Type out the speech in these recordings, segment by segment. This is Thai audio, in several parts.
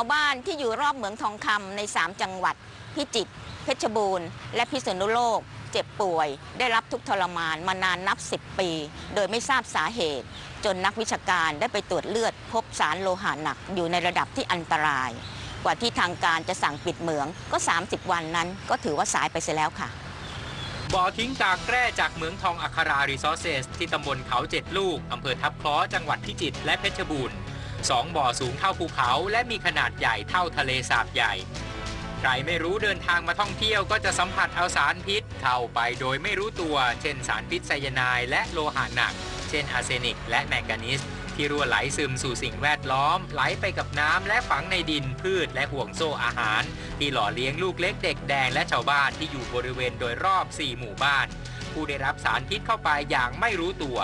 าวบ้านที่อยู่รอบเหมืองทองคำใน 3 จังหวัด พิจิตรเพชรบูรณ์ และพิษณุโลก เจ็บป่วย ได้รับทุกทรมานมานานนับ 10 ปี โดยไม่ทราบสาเหตุ จนนักวิชาการได้ไปตรวจเลือด พบสารโลหะหนักอยู่ในระดับที่อันตราย กว่าที่ทางการจะสั่งปิดเหมืองก็ 30 วันนั้น ก็ถือว่าสายไปเสียแล้วค่ะบ่อทิ้งกากแร่จากเหมืองทองอัครารีซอสเซสที่ตำบลเขาเจ็ดลูก อำเภอทับคล้อจังหวัดพิจิตรและเพชรบูรณ์ สองบ่อสูงเท่าภูเขา และมีขนาดใหญ่เท่าทะเลสาบใหญ่ ใครไม่รู้เดินทางมาท่องเที่ยวก็จะสัมผัสเอาสารพิษเข้าไปโดยไม่รู้ตัว เช่นสารพิษไซยาไนด์และโลหะหนัก เช่นอาร์เซนิก และแมงกานีสที่รั่วไหลซึมสู่สิ่งแวดล้อม ไหลไปกับน้ำและฝังในดินพืชและห่วงโซ่อาหาร ที่หล่อเลี้ยงลูกเล็กเด็กแดงและชาวบ้านที่อยู่บริเวณโดยรอบ 4 หมู่บ้าน ผู้ได้รับสารพิษเข้าไปอย่างไม่รู้ตัว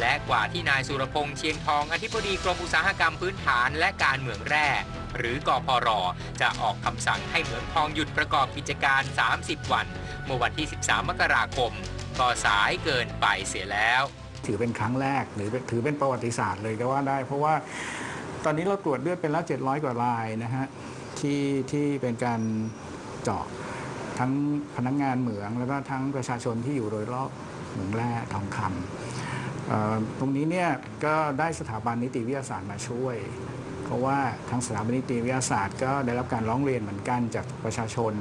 และกว่าที่นายสุรพงษ์เชียงทองอธิบดีกรมอุตสาหกรรมพื้นฐานและการเมืองแร่หรือกพรจะออกคำสั่งให้เหมืองทองหยุดประกอบกิจการ 30 วัน เมื่อวันที่ 13 มกราคม ก็สายเกินไปเสียแล้ว ถือเป็นครั้งแรกหรือถือเป็นประวัติศาสตร์เลยก็ว่าได้ เพราะว่าตอนนี้เราตรวจเลือดเป็นแล้ว 700 กว่ารายนะฮะที่ที่เป็นการเจาะ ทั้งพนักงงานเหมือง แล้วก็ทั้งประชาชนที่อยู่โดยรอบเหมืองแร่ทองคำตรงนี้เนี่ยก็ได้สถาบันนิติวิทยาศาสตร์มาช่วย เพราะว่าทางสถาบันนิติวิทยาศาสตร์ ก็ได้รับการร้องเรียนเหมือนกันจากประชาชน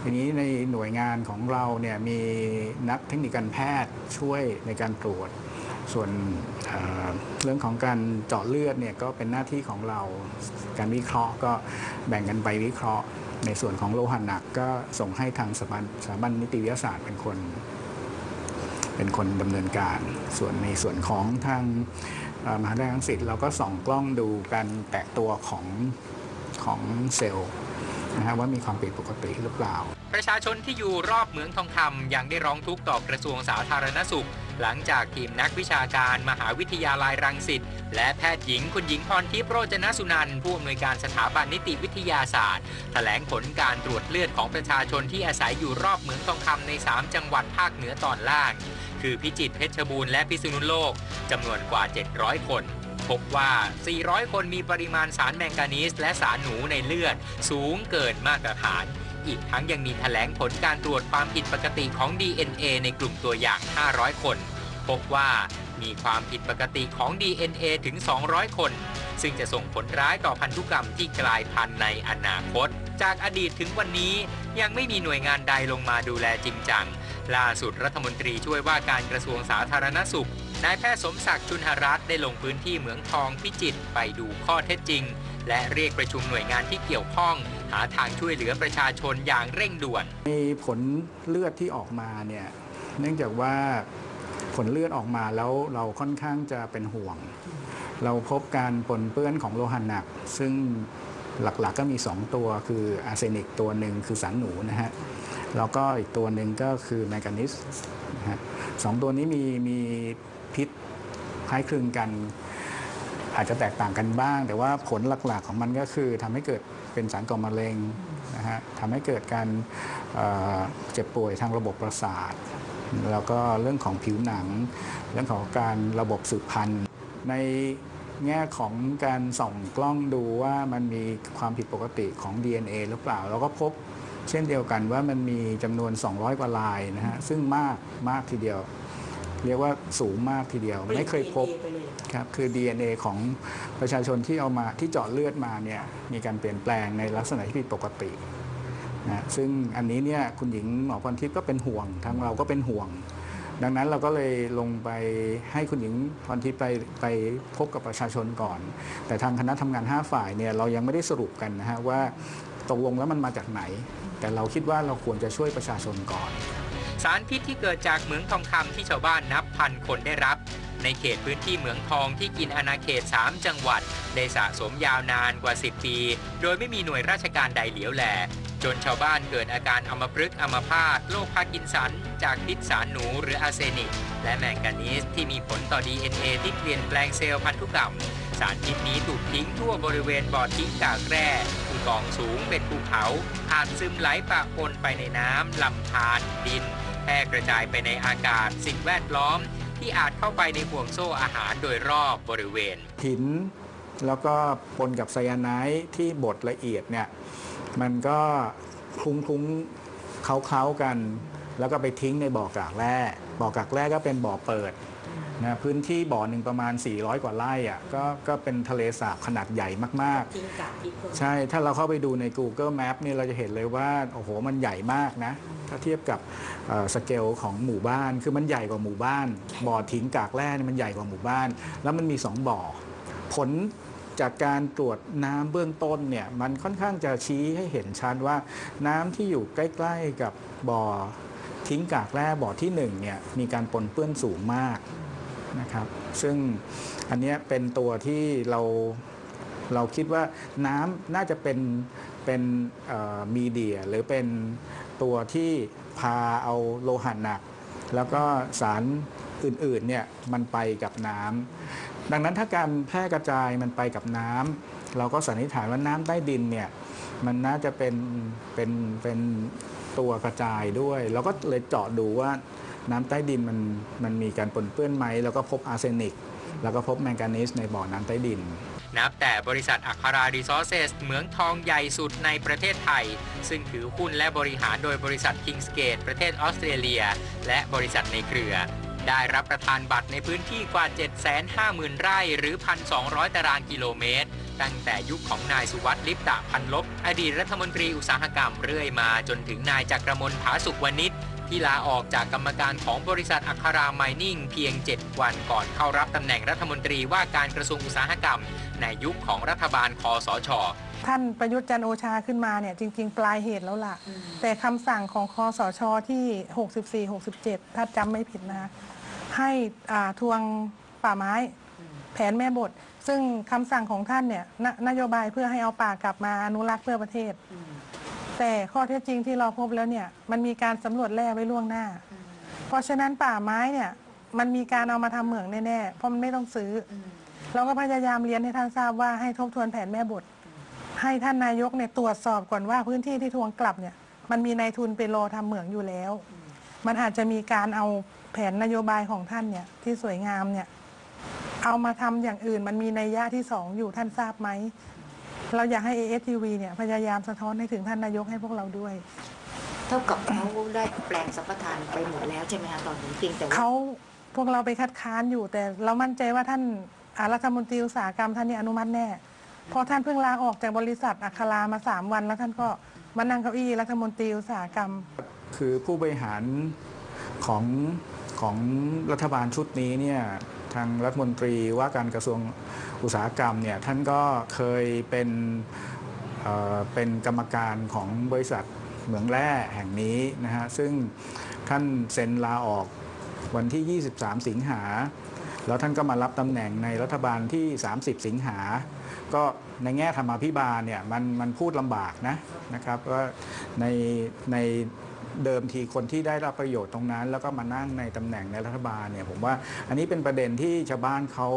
ทีนี้ในหน่วยงานของเราเนี่ยมีนักเทคนิคการแพทย์ช่วยในการตรวจ ส่วนเเรื่องของการเจาะเลือดเนี่ยก็เป็นหน้าที่ของเรา การวิเคราะห์ก็แบ่งกันไปวิเคราะห์ ในส่วนของโลหะหนักก็ส่งให้ทางสถาบันสถาบันนิติวิทยาศาสตร์เป็นคนเป็นคนดำเนินการ ส่วนในส่วนของทางมหาวิทยาลัยรังสิตเราก็ส่องกล้องดูการแตกตัวของของเซลล์นะฮะว่ามีความผิดปกติหรือเปล่า ประชาชนที่อยู่รอบเหมืองทองคำยังได้ร้องทุกข์ต่อกระทรวงสาธารณสุข หลังจากทีมนักวิชาการมหาวิทยาลัยรังสิตและแพทย์หญิงคุณหญิงพรทิพย์โรจนสุนันท์ผู้อำนวยการสถาบันนิติวิทยาศาสตร์ แถลงผลการตรวจเลือดของประชาชนที่อาศัยอยู่รอบเหมืองทองคำใน 3 จังหวัดภาคเหนือตอนล่าง คือพิจิตรเพชรบูรณ์และพิษณุโลกจำนวนกว่า 700 คนพบว่า 400 คนมีปริมาณสารแมงกานีสและสารหนูในเลือด สูงเกินมาตรฐาน อีกทั้งยังมีแถลงผลการตรวจความผิดปกติของ DNA ในกลุ่มตัวอย่าง 500 คน พบว่ามีความผิดปกติของ DNA ถึง 200 คน ซึ่งจะส่งผลร้ายต่อพันธุกรรมที่กลายพันธุ์ในอนาคต จากอดีตถึงวันนี้ยังไม่มีหน่วยงานใดลงมาดูแลจริงจัง ล่าสุดรัฐมนตรีช่วยว่าการกระทรวงสาธารณสุข นายแพทย์สมศักดิ์จุนหรัตน์ได้ลงพื้นที่เหมืองทองพิจิตรไปดูข้อเท็จจริง และเรียกประชุมหน่วยงานที่เกี่ยวข้อง หาทางช่วยเหลือประชาชนอย่างเร่งด่วนในผลเลือดที่ออกมาเนี่ยเนื่องจากว่าผลเลือดออกมาแล้วเราค่อนข้างจะเป็นห่วง เราพบการปนเปื้อนของโลหะหนัก ซึ่งหลักๆก็มี 2 ตัวคืออาร์เซนิกตัวหนึ่งคือสารหนูนะฮะแล้วก็อีกตัวหนึ่งก็คือแมงกานิสนะฮะสองตัวนี้มีมีพิษคล้ายคลึงกัน อาจจะแตกต่างกันบ้าง แต่ว่าผลหลักๆของมันก็คือทำให้เกิดเป็นสารก่อมะเร็งนะฮะทำให้เกิดการเเจ็บป่วยทางระบบประสาท แล้วก็เรื่องของผิวหนัง เรื่องของการระบบสืบพันธุ์ ในแง่ของการส่องกล้องดูว่ามันมีความผิดปกติของ DNA หรือเปล่า เราก็พบเช่นเดียวกันว่ามันมีจำนวน 200 กว่าลายนะฮะซึ่งมากมากทีเดียว เรียกว่าสูงมากทีเดียว ไม่เคยพบครับคือ DNA ของประชาชนที่เอามาที่เจาะเลือดมาเนี่ยมีการเปลี่ยนแปลงในลักษณะที่ผิดปกตินะซึ่งอันนี้เนี่ยคุณหญิงหมอพรทิพย์ก็เป็นห่วงทางเราก็เป็นห่วง ดังนั้นเราก็เลยลงไปให้คุณหญิงพรทิพย์ไปไปพบกับประชาชนก่อน แต่ทางคณะทำงาน 5 ฝ่ายเนี่ยเรายังไม่ได้สรุปกันนะฮะว่าตกลงแล้วมันมาจากไหน แต่เราคิดว่าเราควรจะช่วยประชาชนก่อน สารพิษที่เกิดจากเหมืองทองคำที่ชาวบ้านนับพันคนได้รับ ในเขตพื้นที่เหมืองทองที่กินอาณาเขต 3 จังหวัด ได้สะสมยาวนานกว่า 10 ปี โดยไม่มีหน่วยราชการใดเหลียวแล จนชาวบ้านเกิดอาการอัมพฤกษ์อัมพาตโรคพาร์กินสัน จากพิษสารหนูหรืออาร์เซนิก และแมงกานีสที่มีผลต่อ DNA ที่เปลี่ยนแปลงเซลล์พันธุกรรมสารพิษนี้ถูกทิ้งทั่วบริเวณบ่อทิ้งกากแร่ที่กองสูงเป็นภูเขาอาจซึมไหลปะปนไปในน้ำลำธารดิน ร่กระจายไปในอากาศสิ่งแวดล้อม ที่อาจเข้าไปในห่วงโซ่อาหารโดยรอบบริเวณ หิน แล้วก็ปนกับไซยาไนด์ที่บดละเอียดเนี่ยมันก็คลุ้งคลุ้งๆเคล้าๆกัน แล้วก็ไปทิ้งในบ่อกากแร่บ่อกากแร่ก็เป็นบ่อเปิด นะพื้นที่บ่อหนึ่งประมาณ 400 กว่าไร่อะก็ก็เป็นทะเลสาบขนาดใหญ่มากๆทิ้งกากทิ้งคนใช่ถ้าเราเข้าไปดูใน Google Map เนี่ยเราจะเห็นเลยว่าโอ้โหมันใหญ่มากนะ ถ้าเทียบกับเอ่อสเกลของหมู่บ้านคือมันใหญ่กว่าหมู่บ้าน บ่อทิ้งกากแร่เนี่ยมันใหญ่กว่าหมู่บ้าน แล้วมันมี 2 บ่อ ผลจากการตรวจน้ำเบื้องต้นเนี่ยมันค่อนข้างจะชี้ให้เห็นชัดว่าน้ำที่อยู่ใกล้ๆกับบ่อทิ้งกากแร่บ่อที่หนึ่งเนี่ยมีการปนเปื้อนสูงมาก นะครับ ซึ่งอันนี้เป็นตัวที่เราเราคิดว่าน้ำน่าจะเป็นเป็นมีเดียหรือเป็นตัวที่พาเอาโลหะหนัก แล้วก็สารอื่นๆเนี่ยมันไปกับน้ำดังนั้นถ้าการแพร่กระจายมันไปกับน้ำเราก็สันนิษฐานว่าน้ำใต้ดินเนี่ยมันน่าจะเป็นเป็นเป็นตัวกระจายด้วยเราก็เลยเจาะดูว่า น้ำใต้ดินมันมันมีการปนเปื้อนไหมแล้วก็พบอาร์เซนิก แล้วก็พบแมงกานีสในบ่อน้ำใต้ดิน นับแต่บริษัทอัครารีซอสเซสเหมืองทองใหญ่สุดในประเทศไทย ซึ่งถือหุ้นและบริหารโดยบริษัท Kingsgate ประเทศออสเตรเลีย และบริษัทในเครือ ได้รับประทานบัตรในพื้นที่กว่า 750,000 ไร่หรือ 1,200 ตารางกิโลเมตรตั้งแต่ยุคของนายสุวัสดิ์ลิปตะพันลบ อดีตรัฐมนตรีอุตสาหกรรมเรื่อยมาจนถึงนายจักรมลผาสุขวณิช ที่ลาออกจากกรรมการของบริษัทอัคราไมนิ่งเพียง 7 วันก่อนเข้ารับตำแหน่งรัฐมนตรีว่าการกระทรวงอุตสาหกรรม ในยุคของรัฐบาลคอสชท่านประยุทธ์จันทร์โอชาขึ้นมาเนี่ยจริง ๆ ปลายเหตุแล้วล่ะ แต่คำสั่งของคอสชที่ 64 67 ถ้าจำไม่ผิดนะคะให้อ่าทวงป่าไม้แผนแม่บท ซึ่งคำสั่งของท่านเนี่ยนนโยบายเพื่อให้เอาป่ากลับมาอนุรักษ์เพื่อประเทศ แต่ข้อเท็จจริงที่เราพบแล้วเนี่ยมันมีการสำรวจแร่ไว้ล่วงหน้า เพราะฉะนั้นป่าไม้เนี่ยมันมีการเอามาทำเหมืองแน่ๆเพราะมันไม่ต้องซื้ออเราก็พยายามเรียนให้ท่านทราบว่าให้ทบทวนแผนแม่บท ให้ท่านนายกเนี่ยตรวจสอบก่อนว่าพื้นที่ที่ทวงกลับเนี่ยมันมีนายทุนไปรอทำเหมืองอยู่แล้ว มันอาจจะมีการเอาแผนนโยบายของท่านเนี่ยที่สวยงามเนี่ยเอามาทำอย่างอื่นมันมีนัยยะที่สองอยู่ท่านทราบไหม เราอยากให้ ASTV เนี่ยพยายามสะท้อนให้ถึงท่านนายกให้พวกเราด้วย เท่ากับเขาได้แปลงสัมปทานไปหมดแล้วใช่ไหมคะตอนนี้เพียงแต่ว่าเขาพวกเราไปคัดค้านอยู่ แต่เรามั่นใจว่าท่านอ่ารัฐมนตรีอุตสาหกรรมท่านนี่อนุมัติแน่เพราะท่านเพิ่งลาออกจากบริษัทอัครามาสามวันแล้วท่านก็มานั่งเก้าอี้รัฐมนตรีอุตสาหกรรม คือผู้บริหารของของรัฐบาลชุดนี้เนี่ยทางรัฐมนตรีว่าการกระทรวง อุตสาหกรรมเนี่ยท่านก็เคยเป็นเเป็นกรรมการของบริษัทเหมืองแร่แห่งนี้นะฮะซึ่งท่านเซ็นลาออกวันที่ 23 สิงหา แล้วท่านก็มารับตำแหน่งในรัฐบาลที่ 30 สิงหา ก็ในแง่ธรรมาภิบาลเนี่ยมันมันพูดลำบากนะนะครับว่าในใน เดิมทีคนที่ได้รับประโยชน์ตรงนั้น แล้วก็มานั่งในตำแหน่งในรัฐบาลเนี่ยผมว่าอันนี้เป็นประเด็นที่ชาวบ้านเขา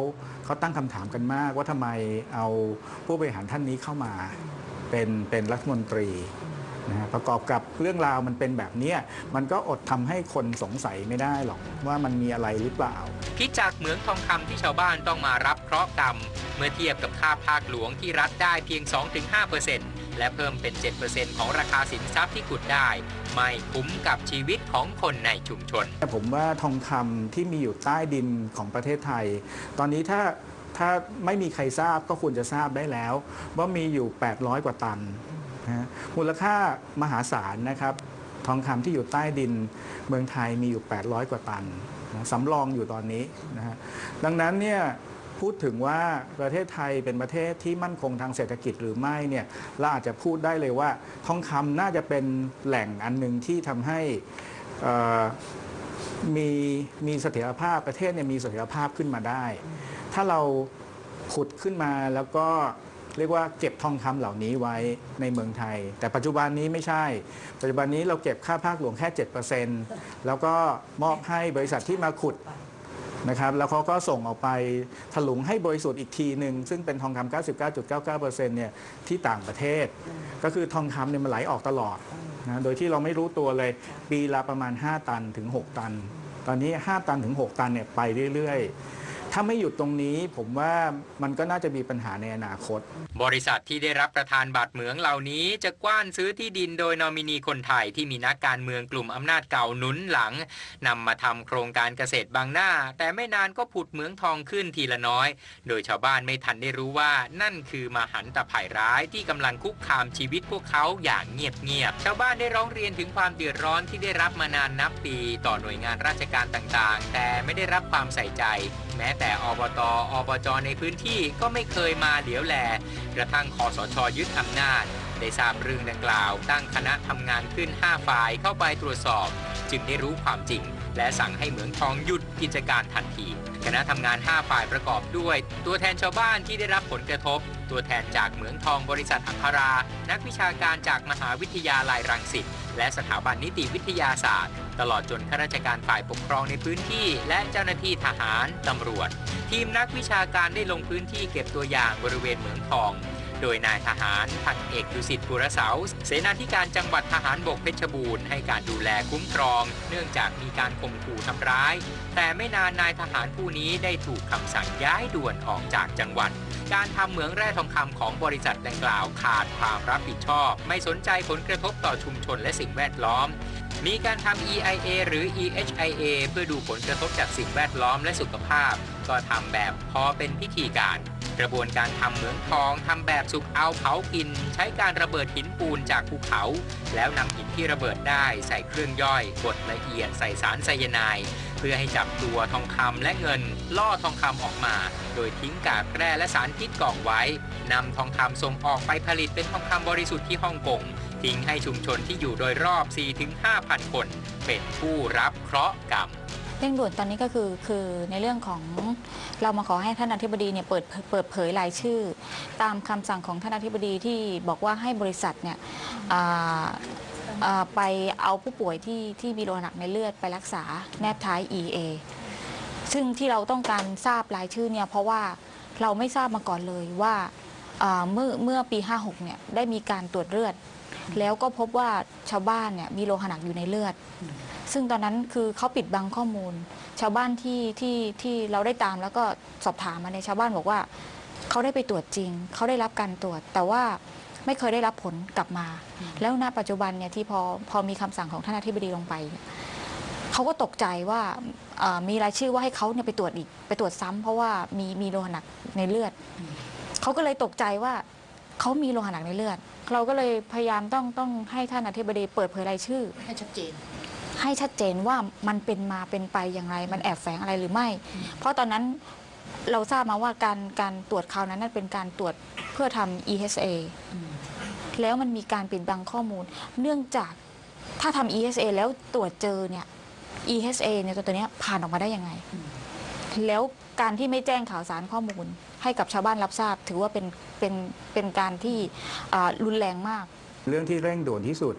เขาตั้งคำถามกันมาก ว่าทำไมเอาผู้บริหารท่านนี้เข้ามาเป็นเป็นรัฐมนตรีนะฮะประกอบกับเรื่องราวมันเป็นแบบนี้มันก็อดทำให้คนสงสัยไม่ได้หรอกว่ามันมีอะไรหรือเปล่าคิดจากเหมืองทองคำที่ชาวบ้านต้องมารับเคราะห์กรรมเมื่อเทียบกับค่าภาคหลวงที่รัฐได้เพียง 2-5% และเพิ่มเป็น 7%ของราคาสินทรัพย์ที่ขุดได้ ไม่คุ้มกับชีวิตของคนในชุมชนผมว่าทองคำที่มีอยู่ใต้ดินของประเทศไทย ตอนนี้ถ้าถ้าไม่มีใครทราบก็ควรจะทราบได้แล้ว ว่ามีอยู่ 800 กว่าตันนะฮะมูลค่ามหาศาลนะครับทองคำที่อยู่ใต้ดินเมืองไทยมีอยู่ 800 กว่าตันสำรองอยู่ตอนนี้นะฮะดังนั้นเนี่ย พูดถึงว่าประเทศไทยเป็นประเทศที่มั่นคงทางเศรษฐกิจหรือไม่เนี่ยเราอาจจะพูดได้เลยว่าทองคำน่าจะเป็นแหล่งอันหนึ่งที่ทำให้มีมีเสถียรภาพประเทศเนี่ยมีเสถียรภาพขึ้นมาได้ ถ้าเราขุดขึ้นมาแล้วก็เรียกว่าเก็บทองคำเหล่านี้ไว้ในเมืองไทย แต่ปัจจุบันนี้ไม่ใช่ ปัจจุบันนี้เราเก็บค่าภาคหลวงแค่ 7%แล้วก็มอบให้บริษัทที่มาขุด นะครับแล้วเขาก็ส่งออกไปถลุงให้บริสุทธิ์อีกทีหนึ่งซึ่งเป็นทองคำ99.99%เนี่ยที่ต่างประเทศ ก็คือทองคำเนี่ยมันไหลออกตลอดนะโดยที่เราไม่รู้ตัวเลยปีละประมาณ 5 ตันถึง 6 ตัน ตอนนี้ 5 ตันถึง 6 ตันเนี่ยไปเรื่อยๆ ถ้าไม่หยุดตรงนี้ผมว่ามันก็น่าจะมีปัญหาในอนาคต บริษัทที่ได้รับประทานบัตรเหมืองเหล่านี้ จะกว้านซื้อที่ดินโดยนอมินีคนไทยที่มีนักการเมืองกลุ่มอำนาจเก่าหนุนหลังนำมาทำโครงการเกษตรบางหน้า แต่ไม่นานก็ผุดเหมืองทองขึ้นทีละน้อย โดยชาวบ้านไม่ทันได้รู้ว่านั่นคือมหันตภัยร้ายที่กำลังคุกคามชีวิตพวกเขาอย่างเงียบๆชาวบ้านได้ร้องเรียนถึงความเดือดร้อนที่ได้รับมานานนับปี ต่อหน่วยงานราชการต่างๆ แต่ไม่ได้รับความใส่ใจแม้แต่อบตอบจในพื้นที่ก็ไม่เคยมาเหลียวแลกระทั่งคอสชยึดอำนาจ ได้ทราบเรื่องดังกล่าว ตั้งคณะทำงานขึ้น 5 ฝ่ายเข้าไปตรวจสอบ จึงได้รู้ความจริง และสั่งให้เหมืองทองหยุดกิจการทันที คณะทำงาน 5 ฝ่ายประกอบด้วย ตัวแทนชาวบ้านที่ได้รับผลกระทบ ตัวแทนจากเหมืองทองบริษัทอัครา นักวิชาการจากมหาวิทยาลัยรังสิตและสถาบันนิติวิทยาศาสตร์ ตลอดจนข้าราชการฝ่ายปกครองในพื้นที่ และเจ้าหน้าที่ทหารตำรวจ ทีมนักวิชาการได้ลงพื้นที่เก็บตัวอย่างบริเวณเหมืองทอง โดยนายทหารพันเอกดุสิตปุรเสาเสนาธิการจังหวัดทหารบกเพชรบูรณ์ให้การดูแลคุ้มครอง เนื่องจากมีการข่มขู่ทำร้าย แต่ไม่นานนายทหารผู้นี้ได้ถูกคำสั่งย้ายด่วนออกจากจังหวัด การทำเหมืองแร่ทองคำของบริษัทดังกล่าวขาดความรับผิดชอบ ไม่สนใจผลกระทบต่อชุมชนและสิ่งแวดล้อมมีการทำ EIA หรือ EHIA เพื่อดูผลกระทบจากสิ่งแวดล้อมและสุขภาพ ก็ทำแบบพอเป็นพิธีการ กระบวนการทำเหมืองทองทำแบบสุกเอาเผากิน ใช้การระเบิดหินปูนจากภูเขา แล้วนำหินที่ระเบิดได้ใส่เครื่องย่อยบดละเอียดใส่สารไซยาไนด์เพื่อให้จับตัวทองคำและเงิน ล่อทองคำออกมา โดยทิ้งกากแร่และสารพิษกล่องไว้นำทองคำส่งออกไปผลิตเป็นทองคำบริสุทธิ์ที่ฮ่องกงทิ้งให้ชุมชนที่อยู่โดยรอบ 4-5,000 คน เป็นผู้รับเคราะห์กรรมเร่งด่วนตอนนี้ก็คือคือในเรื่องของ เรามาขอให้ท่านอธิบดีเนี่ยเปิดเปิดเผยรายชื่อ ตามคำสั่งของท่านอธิบดีที่บอกว่าให้บริษัทเนี่ยไปเอาผู้ป่วยที่ที่มีโลหะหนักในเลือดไปรักษาแนบท้าย EA ซึ่งที่เราต้องการทราบรายชื่อเนี่ยเพราะว่าเราไม่ทราบมาก่อนเลยว่าอ่าเมื่อเมื่อปี 56 เนี่ยได้มีการตรวจเลือด แล้วก็พบว่าชาวบ้านเนี่ยมีโลหะหนักอยู่ในเลือด ซึ่งตอนนั้นคือเขาปิดบังข้อมูล ชาวบ้านที่ที่ที่เราได้ตามแล้วก็สอบถามมาในชาวบ้านบอกว่าเขาได้ไปตรวจจริง เขาได้รับการตรวจ แต่ว่าไม่เคยได้รับผลกลับมา แล้วณปัจจุบันเนี่ยที่พอพอมีคำสั่งของท่านอธิบดีลงไปเขาก็ตกใจว่ามีรายชื่อว่าให้เขาเนี่ยไปตรวจอีกไปตรวจซ้ำเพราะว่ามีมีโลหะหนักในเลือดเขาก็เลยตกใจว่าเขามีโลหะหนักในเลือด เราก็เลยพยายามต้องต้องให้ท่านอธิบดีเปิดเผยรายชื่อให้ชัดเจน ให้ชัดเจนว่ามันเป็นมาเป็นไปอย่างไร มันแอบแฝงอะไรหรือไม่ เพราะตอนนั้นเราทราบมาว่าการการตรวจคราวนั้นนั่นเป็นการตรวจเพื่อทำ EHA แล้วมันมีการปิดบังข้อมูล เนื่องจากถ้าทำ EHA แล้วตรวจเจอเนี่ย EHA เนี่ยตัวตัวเนี้ยผ่านออกมาได้ยังไง แล้วการที่ไม่แจ้งข่าวสารข้อมูล ให้กับชาวบ้านรับทราบ ถือว่าเป็นเป็นเป็นการที่อ่ารุนแรงมาก เรื่องที่เร่งด่วนที่สุด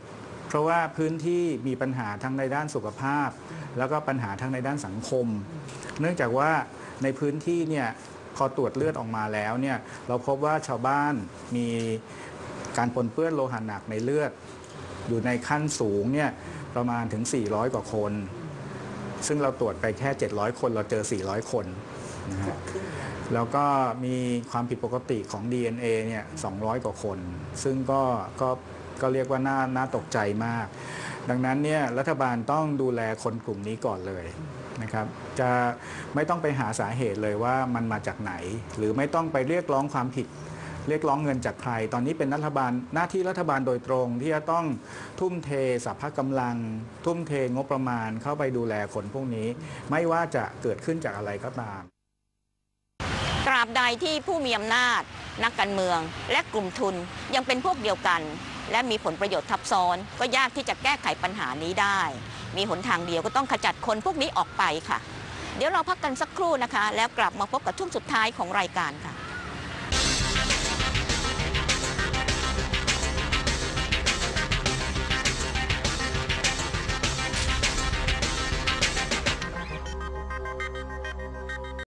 เพราะว่าพื้นที่มีปัญหาทั้งในด้านสุขภาพ แล้วก็ปัญหาทั้งในด้านสังคม เนื่องจากว่าในพื้นที่เนี่ยพอตรวจเลือดออกมาแล้วเนี่ยเราพบว่าชาวบ้านมีการปนเปื้อนโลหะหนักในเลือด อยู่ในขั้นสูงเนี่ยประมาณถึง 400 กว่าคน ซึ่งเราตรวจไปแค่ 700 คนเราเจอ 400 คนนะฮะแล้วก็มีความผิดปกติของ DNA เนี่ย 200 กว่าคน ซึ่งก็ก็ ก็เรียกว่าน่าน่าตกใจมาก ดังนั้นเนี่ยรัฐบาลต้องดูแลคนกลุ่มนี้ก่อนเลยนะครับจะไม่ต้องไปหาสาเหตุเลยว่ามันมาจากไหน หรือไม่ต้องไปเรียกร้องความผิด เรียกร้องเงินจากใคร ตอนนี้เป็นรัฐบาลหน้าที่รัฐบาลโดยตรงที่จะต้องทุ่มเทสัพพะกำลัง ทุ่มเทงบประมาณเข้าไปดูแลคนพวกนี้ ไม่ว่าจะเกิดขึ้นจากอะไรก็ตาม ตราบใดที่ผู้มีอำนาจนักการเมืองและกลุ่มทุนยังเป็นพวกเดียวกัน และมีผลประโยชน์ทับซ้อน ก็ยากที่จะแก้ไขปัญหานี้ได้ มีหนทางเดียวก็ต้องขจัดคนพวกนี้ออกไปค่ะ เดี๋ยวเราพักกันสักครู่นะคะ แล้วกลับมาพบกับช่วงสุดท้ายของรายการค่ะ